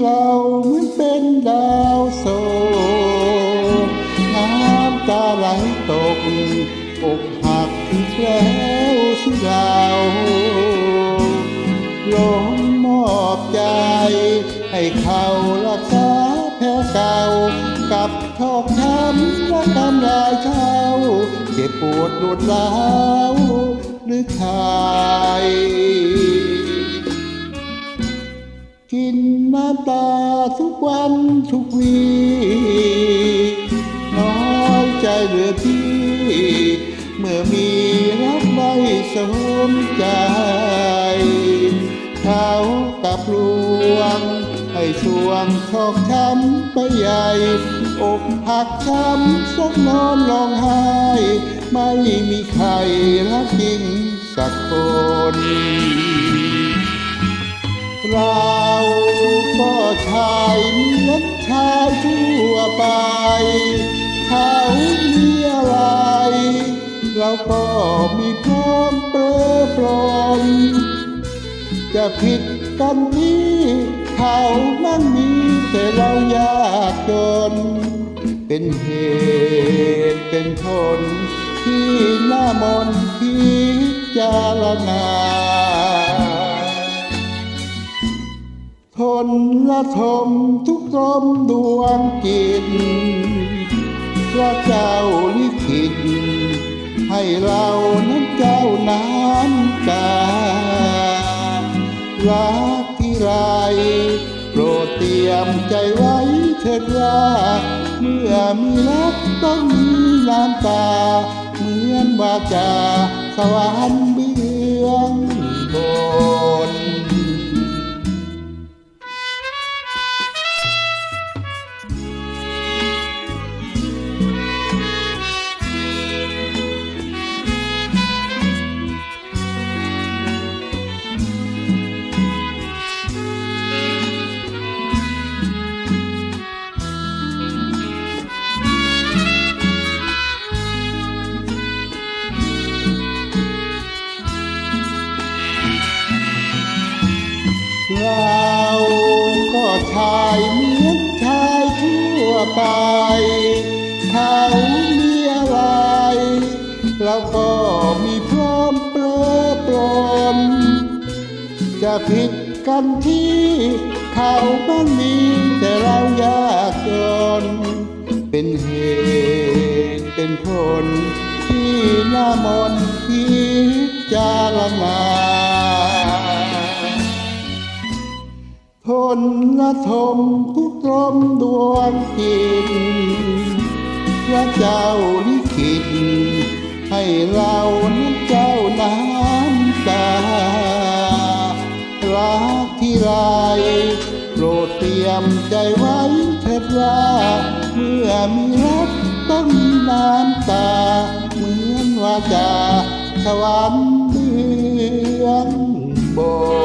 เราเหมือนเป็นดาวโซกน้ำตาไหลตกอกหักแล้วสิเราลงมอบใจ ให้เขารักษาแผ่เก่า กับทอกช้ำและกำลายเช้าเจ็บปวดรวดร้าวหรือคายกิน น้ำตาทุกวันทุกวีน้อยใจเหลือที่ เมื่อมีรักไม่สมใจ เขากับลวง ให้สวงชอกช้ำไปใหญ่ อกหักช้ำสักนอนร้องไห้ ไม่มีใครรักจริงสักคนราก็ ชายเหมือนชายทั่วไป เขามีอะไร เราก็มีพร้อมเปรอปรนจะผิดกันที่เขานั้นมีแต่เรายากจน เป็นเหตุเป็นผลที่หน้ามนพิจารณา นละทมทุกลมดวงจิตพระเจ้าลิขิตให้เรานั้นเจ้าน้ำตารักที่ไรโปรดเตรียมใจไว้เถิดว่าเมื่อมีรักต้องมีน้ำตา เหมือนวาจาสวรรค์ เราก็ชายเหมือนชายทั่วไป เขามีอะไรเราก็มีพร้อมเปรอปรนจะผิดกันที่เขาบ้างมีแต่เรายากจน เป็นเหตุเป็นผลที่หน้ามนต์พิจารณา นละทมทุกลมดวงจิตพระเจ้าลิขิตให้เรานั้นเจ้าน้ำตารักที่ไรโปรดเตรียมใจไว้เถิดว่าเมื่อมีรักต้องมีน้ำตา เหมือนว่าจาสวรรค์เบื้องบน